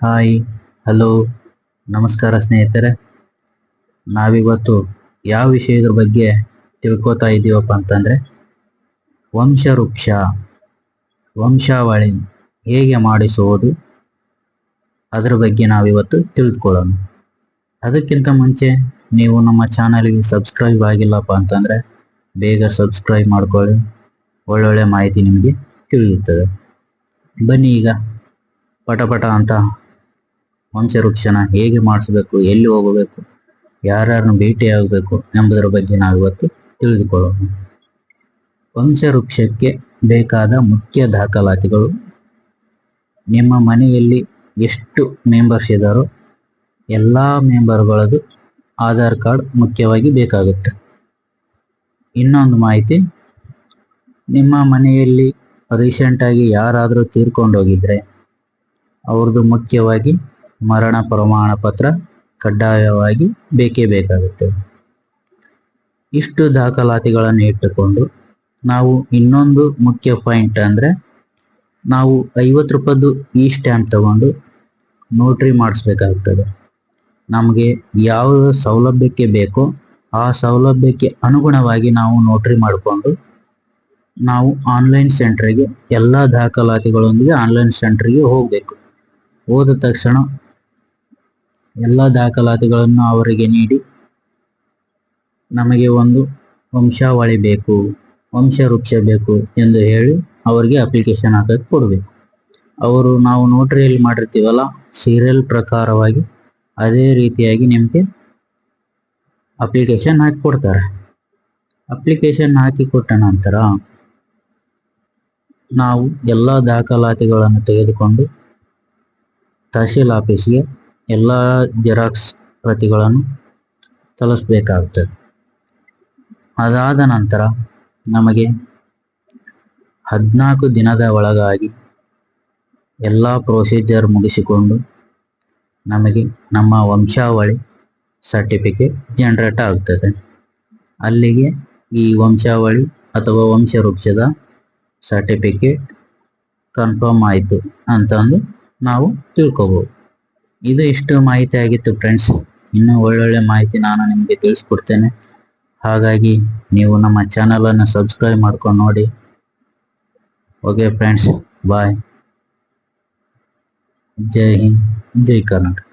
Hi, hello, ನಮಸ್ಕಾರ ಸ್ನೇಹಿತರೆ. ನಾವಿವತ್ತು ಯಾವ ವಿಷಯದ ಬಗ್ಗೆ ತಿಳ್ಕೊತಾ ಇದ್ದೀವಪ್ಪ ಅಂತಂದರೆ, ವಂಶವೃಕ್ಷ, ವಂಶಾವಳಿ ಹೇಗೆ ಮಾಡಿಸುವುದು ಅದರ ಬಗ್ಗೆ ನಾವಿವತ್ತು ತಿಳಿದುಕೊಳ್ಳೋಣ ಅದಕ್ಕಿಂತ ಮುಂಚೆ ನೀವು ನಮ್ಮ ಚಾನಲ್ಗೆ ಸಬ್ಸ್ಕ್ರೈಬ್ ಆಗಿಲ್ಲಪ್ಪ ಅಂತಂದರೆ, ಬೇಗ ಸಬ್ಸ್ಕ್ರೈಬ್ ಮಾಡ್ಕೊಳ್ಳಿ. ಒಳ್ಳೊಳ್ಳೆ ಮಾಹಿತಿ ನಿಮಗೆ ತಿಳಿಯುತ್ತದೆ. ಬನ್ನಿ ಈಗ ಪಟಪಟ ಪಟ ಅಂತ ವಂಶವೃಕ್ಷನ ಹೇಗೆ ಮಾಡಿಸಬೇಕು, ಎಲ್ಲಿ ಹೋಗಬೇಕು, ಯಾರ್ಯಾರನ್ನು ಭೇಟಿಯಾಗಬೇಕು ಎಂಬುದರ ಬಗ್ಗೆ ನಾವಿವತ್ತು ತಿಳಿದುಕೊಳ್ಳೋಣ. ವಂಶವೃಕ್ಷಕ್ಕೆ ಬೇಕಾದ ಮುಖ್ಯ ದಾಖಲಾತಿಗಳು. ನಿಮ್ಮ ಮನೆಯಲ್ಲಿ ಎಷ್ಟು ಮೆಂಬರ್ಸ್ ಇದ್ದಾರೋ ಎಲ್ಲ ಮೆಂಬರ್ಗಳದು ಆಧಾರ್ ಕಾರ್ಡ್ ಮುಖ್ಯವಾಗಿ ಬೇಕಾಗುತ್ತೆ. ಇನ್ನೊಂದು ಮಾಹಿತಿ, ನಿಮ್ಮ ಮನೆಯಲ್ಲಿ ರೀಸೆಂಟಾಗಿ ಯಾರಾದರೂ ತೀರ್ಕೊಂಡೋಗಿದ್ರೆ ಅವ್ರದ್ದು ಮುಖ್ಯವಾಗಿ ಮರಣ ಪ್ರಮಾಣ ಪತ್ರ ಕಡ್ಡಾಯವಾಗಿ ಬೇಕೇ ಬೇಕಾಗುತ್ತೆ. ಇಷ್ಟು ದಾಖಲಾತಿಗಳನ್ನು ಇಟ್ಟುಕೊಂಡು ನಾವು ಇನ್ನೊಂದು ಮುಖ್ಯ ಪಾಯಿಂಟ್ ಅಂದರೆ ನಾವು ಐವತ್ತು ರೂಪಾಯಿದು ಈ ಸ್ಟ್ಯಾಂಪ್ ತಗೊಂಡು ನೋಟ್ರಿ ಮಾಡಿಸ್ಬೇಕಾಗ್ತದೆ. ನಮಗೆ ಯಾವ ಸೌಲಭ್ಯಕ್ಕೆ ಬೇಕೋ ಆ ಸೌಲಭ್ಯಕ್ಕೆ ಅನುಗುಣವಾಗಿ ನಾವು ನೋಟ್ರಿ ಮಾಡಿಕೊಂಡು ನಾವು ಆನ್ಲೈನ್ ಸೆಂಟ್ರಿಗೆ ಎಲ್ಲ ದಾಖಲಾತಿಗಳೊಂದಿಗೆ ಆನ್ಲೈನ್ ಸೆಂಟ್ರಿಗೆ ಹೋಗಬೇಕು. ಹೋದ ತಕ್ಷಣ ಎಲ್ಲ ದಾಖಲಾತಿಗಳನ್ನು ಅವರಿಗೆ ನೀಡಿ ನಮಗೆ ಒಂದು ವಂಶಾವಳಿ ಬೇಕು, ವಂಶವೃಕ್ಷ ಬೇಕು ಎಂದು ಹೇಳಿ ಅವರಿಗೆ ಅಪ್ಲಿಕೇಶನ್ ಹಾಕಕ್ಕೆ ಕೊಡಬೇಕು. ಅವರು ನಾವು ನೋಟ್ರಿಯಲ್ಲಿ ಮಾಡಿರ್ತೀವಲ್ಲ ಸೀರಿಯಲ್ ಪ್ರಕಾರವಾಗಿ ಅದೇ ರೀತಿಯಾಗಿ ನಿಮಗೆ ಅಪ್ಲಿಕೇಶನ್ ಹಾಕಿ ಕೊಡ್ತಾರೆ. ಅಪ್ಲಿಕೇಶನ್ ಹಾಕಿ ಕೊಟ್ಟ ನಂತರ ನಾವು ಎಲ್ಲ ದಾಖಲಾತಿಗಳನ್ನು ತೆಗೆದುಕೊಂಡು ತಹಶೀಲ್ ಆಫೀಸ್ಗೆ ಎಲ್ಲ ಜೆರಾಕ್ಸ್ ಪ್ರತಿಗಳನ್ನು ಸಲ್ಲಿಸಬೇಕಾಗುತ್ತದೆ ಅದಾದ ನಂತರ ನಮಗೆ ಹದಿನಾಲ್ಕು ದಿನದ ಒಳಗಾಗಿ ಎಲ್ಲ ಪ್ರೊಸೀಜರ್ ಮುಗಿಸಿಕೊಂಡು ನಮಗೆ ನಮ್ಮ ವಂಶಾವಳಿ ಸರ್ಟಿಫಿಕೇಟ್ ಜನರೇಟ್ ಆಗ್ತದೆ. ಅಲ್ಲಿಗೆ ಈ ವಂಶಾವಳಿ ಅಥವಾ ವಂಶವೃಕ್ಷದ ಸರ್ಟಿಫಿಕೇಟ್ ಕನ್ಫರ್ಮ್ ಆಯಿತು ಅಂತಂದು ನಾವು ತಿಳ್ಕೊಬೋದು. ಇದು ಇಷ್ಟು ಮಾಹಿತಿ ಆಗಿತ್ತು ಫ್ರೆಂಡ್ಸ್ ಇನ್ನೂ ಒಳ್ಳೊಳ್ಳೆ ಮಾಹಿತಿ ನಾನು ನಿಮಗೆ ತಿಳಿಸ್ಕೊಡ್ತೇನೆ. ಹಾಗಾಗಿ ನೀವು ನಮ್ಮ ಚಾನಲನ್ನು ಸಬ್ಸ್ಕ್ರೈಬ್ ಮಾಡ್ಕೊಂಡು ನೋಡಿ. Okay friends bye Jai Hind, Jai Karnataka.